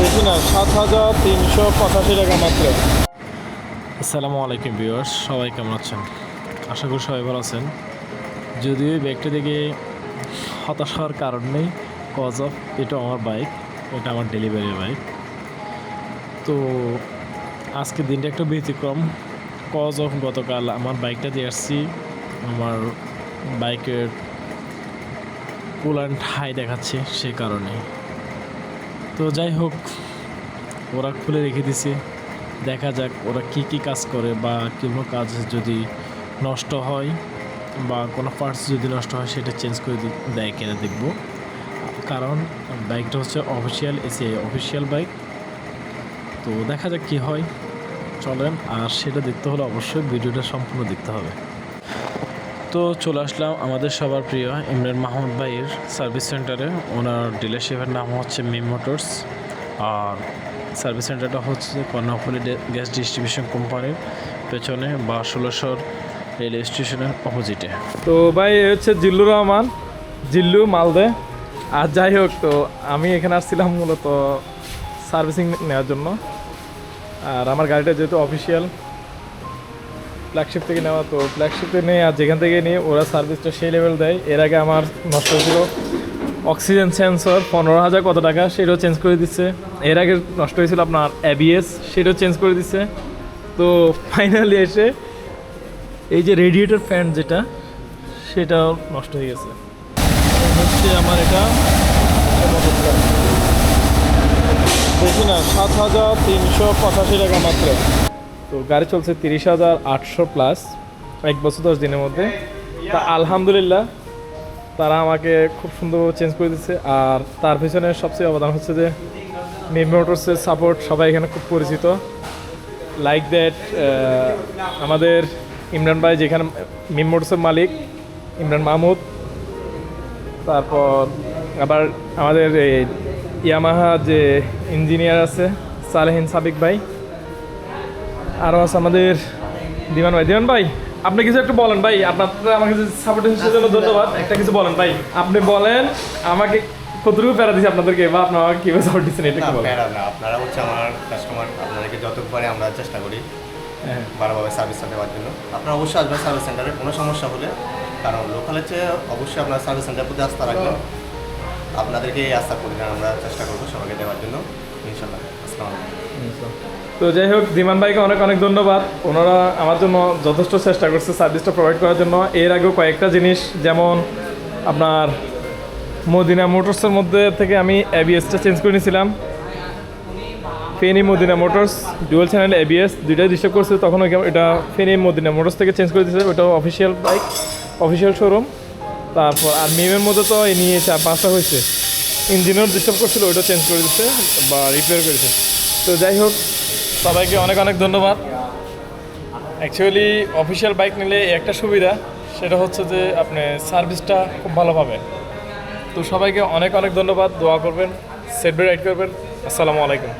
বেশি না সাত হাজার তিনশো পঁচাশি টাকা মাত্র। আসসালামু আলাইকুম ভিউয়ার্স, সবাই কেমন আছেন? আশা করি সবাই ভালো আছেন। যদিও ব্যাগটা দেখে হতাশ হওয়ার কারণ নেই কজ অফ এটা আমার বাইক এটা আমার ডেলিভারি বাইক তো আজকের দিনটা একটু ব্যতিক্রম। কজ অফ গতকাল আমার বাইকটা দিয়ে আসছি, আমার বাইকের কুলান্ট হাই দেখাচ্ছে সে কারণে। তো যাই হোক, ওরা খুলে রেখে দিছে। দেখা যাক ওরা কি কি কাজ করে বা কোনো কাজ যদি নষ্ট হয় বা কোনো পার্টস যদি নষ্ট হয় সেটা চেঞ্জ করে দেয় কিনা দেখব। কারণ বাইকটা হচ্ছে অফিসিয়াল এসে অফিসিয়াল বাইক তো দেখা যাক কি হয়। চলেন, আর সেটা দেখতে হলে অবশ্যই ভিডিওটা সম্পূর্ণ দেখতে হবে। তো চলে আসলাম আমাদের সবার প্রিয় ইমরান মাহমুদ ভাইয়ের সার্ভিস সেন্টারে। ওনার ডিলারশিপের নাম হচ্ছে মিম মোটরস। আর সার্ভিস সেন্টারটা হচ্ছে কর্ণফুলি গ্যাস ডিস্ট্রিবিউশন কোম্পানির পেছনে বা ষোলোশোর রেল স্টেশনের অপোজিটে তো ভাই হচ্ছে জিল্লুর রহমান। জিল্লু, মালদে। আর যাই হোক, তো আমি এখানে আসছিলাম মূলত সার্ভিসিং নেওয়ার জন্য। আর আমার গাড়িটা যেহেতু অফিসিয়াল ফ্ল্যাগশিপ থেকে নেওয়া, তো ফ্ল্যাগশিপ থেকে নিয়ে আর যেখান থেকে নিয়ে ওরা সার্ভিসটা সেই লেভেল দেয়। এর আগে আমার নষ্ট হয়েছিল অক্সিজেন সেন্সর পনেরো হাজার কত টাকা, সেটাও চেঞ্জ করে দিচ্ছে। এর আগে নষ্ট হয়েছিল আপনার অ্যাবিএস সেটাও চেঞ্জ করে দিচ্ছে। তো ফাইনালি এসে এই যে রেডিয়েটর ফ্যান যেটা, সেটাও নষ্ট হয়ে গেছে। হচ্ছে আমার এটা বেশি না, সাত হাজার তিনশো পঁচাশি টাকা মাত্র। তো গাড়ি চলছে তিরিশ হাজার আটশো প্লাস এক বছর দশ দিনের মধ্যে। তা আলহামদুলিল্লাহ, তারা আমাকে খুব সুন্দরভাবে চেঞ্জ করে দিচ্ছে আর তার পিছনে সবচেয়ে অবদান হচ্ছে যে মোটরসের সাপোর্ট সবাই এখানে খুব পরিচিত। লাইক দ্যাট আমাদের ইমরান ভাই যেখানে মিম মোটরসের মালিক, ইমরান মাহমুদ। তারপর আবার আমাদের এই ইয়ামাহা যে ইঞ্জিনিয়ার আছে সালেহিন সাবিক ভাই। আরও আছে আমাদের দিমান ভাই। দিমান ভাই আপনি কিছু একটু বলেন ভাই আপনার আমাকে সাপোর্ট জন্য ধন্যবাদ। একটা কিছু বলেন ভাই আপনি বলেন আমাকে কতটুকু প্যারা দিচ্ছে আপনাদেরকে বা আপনার আমাকে কীভাবে সাপোর্ট দিচ্ছেন এটা বলেন। প্যারা না আপনারা হচ্ছে আমার কাস্টমার আপনাদেরকে যতটুকু পারে আমরা চেষ্টা করি হ্যাঁ। ভালোভাবে সার্ভিসটা দেওয়ার জন্য। আপনারা অবশ্যই আসবেন সার্ভিস সেন্টারে কোনো সমস্যা হলে কারণ লোকালের চেয়ে অবশ্যই আপনার সার্ভিস সেন্টার প্রতি আস্থা রাখবেন। আপনাদেরকে এই আস্থা করি আমরা চেষ্টা করব সবাইকে দেওয়ার জন্য। ইনশাল্লাহ আসসালামু আলাইকুম। তো যাই হোক দিমান ভাইকে অনেক অনেক ধন্যবাদ। ওনারা আমার জন্য যথেষ্ট চেষ্টা করছে সার্ভিসটা প্রোভাইড করার জন্য। এর আগেও কয়েকটা জিনিস, যেমন আপনার মদিনা মোটরসের মধ্যে থেকে আমি এবিএসটা চেঞ্জ করে নিয়েছিলাম। Feni Madina motors dual channel ABS দুইটাই ডিস্টার্ব করছে। তখন এটা ফেনি মদিনা মোটরস থেকে চেঞ্জ করে দিয়েছে। ওটাও অফিসিয়াল বাইক অফিসিয়াল শোরুম তারপর আর মিমের মধ্যে তো এই নিয়ে চার পাঁচটা হয়েছে। ইঞ্জিনও ডিস্টার্ব করছিল, ওইটাও চেঞ্জ করে দিচ্ছে বা রিপেয়ার করেছে। তো যাই হোক, সবাইকে অনেক অনেক ধন্যবাদ। অ্যাকচুয়ালি অফিসিয়াল বাইক নিলে একটা সুবিধা, সেটা হচ্ছে যে আপনি সার্ভিসটা খুব ভালো পাবেন। তো সবাইকে অনেক অনেক ধন্যবাদ, দোয়া করবেন সেট রাইড করবেন। আসসালামু আলাইকুম।